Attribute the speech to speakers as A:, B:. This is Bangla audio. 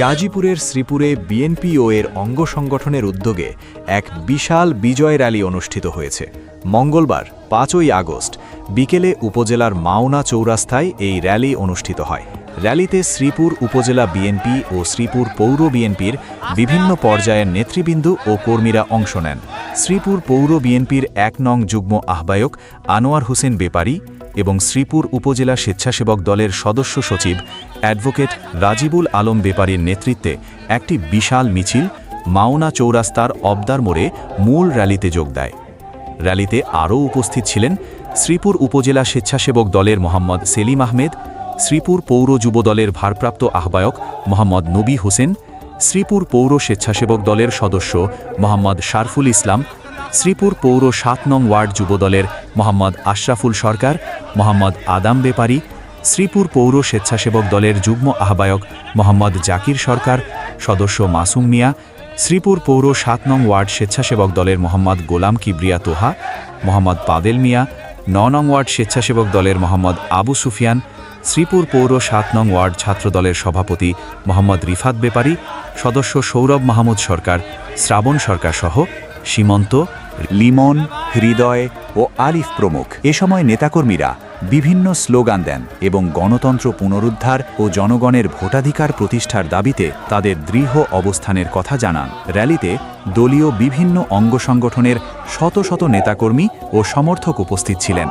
A: গাজীপুরের শ্রীপুরে বিএনপিও এর অঙ্গ সংগঠনের উদ্যোগে এক বিশাল বিজয় র্যালি অনুষ্ঠিত হয়েছে। মঙ্গলবার, পাঁচই আগস্ট, বিকেলে উপজেলার মাওনা চৌরাস্তায় এই র্যালি অনুষ্ঠিত হয়। র্যালিতে শ্রীপুর উপজেলা বিএনপি ও শ্রীপুর পৌর বিএনপির বিভিন্ন পর্যায়ের নেতৃবৃন্দ ও কর্মীরা অংশ নেন। শ্রীপুর পৌর বিএনপির এক নং যুগ্ম আহ্বায়ক আনোয়ার হোসেন বেপারী এবং শ্রীপুর উপজেলা স্বেচ্ছাসেবক দলের সদস্য সচিব অ্যাডভোকেট রাজিবুল আলম বেপারীর নেতৃত্বে একটি বিশাল মিছিল মাওনা চৌরাস্তার অবদার মোড়ে মূল র্যালিতে যোগ দেয়। র্যালিতে আরও উপস্থিত ছিলেন শ্রীপুর উপজেলা স্বেচ্ছাসেবক দলের মোহাম্মদ সেলিম আহমেদ, শ্রীপুর পৌর যুব দলের ভারপ্রাপ্ত আহ্বায়ক মোহাম্মদ নবী হোসেন, শ্রীপুর পৌর স্বেচ্ছাসেবক দলের সদস্য মোহাম্মদ শারফুল ইসলাম, শ্রীপুর পৌর সাত নং ওয়ার্ড যুবদলের মোহাম্মদ আশরাফুল সরকার, মোহাম্মদ আদাম বেপারি শ্রীপুর পৌর স্বেচ্ছাসেবক দলের যুগ্ম আহ্বায়ক মোহাম্মদ জাকির সরকার, সদস্য মাসুম মিয়া, শ্রীপুর পৌর সাত নং ওয়ার্ড স্বেচ্ছাসেবক দলের মোহাম্মদ গোলাম কিবরিয়া তোহা, মোহাম্মদ পাদেল মিয়া, ন নং ওয়ার্ড স্বেচ্ছাসেবক দলের মোহাম্মদ আবু সুফিয়ান, শ্রীপুর পৌর সাত নং ওয়ার্ড ছাত্র দলের সভাপতি মোহাম্মদ রিফাত বেপারী, সদস্য সৌরভ মাহমুদ সরকার, শ্রাবণ সরকার সহ সীমন্ত, লিমন, হৃদয় ও আলিফ প্রমুখ। এ সময় নেতাকর্মীরা বিভিন্ন স্লোগান দেন এবং গণতন্ত্র পুনরুদ্ধার ও জনগণের ভোটাধিকার প্রতিষ্ঠার দাবিতে তাদের দৃঢ় অবস্থানের কথা জানান। র্যালিতে দলীয় বিভিন্ন অঙ্গ সংগঠনের শত শত নেতাকর্মী ও সমর্থক উপস্থিত ছিলেন।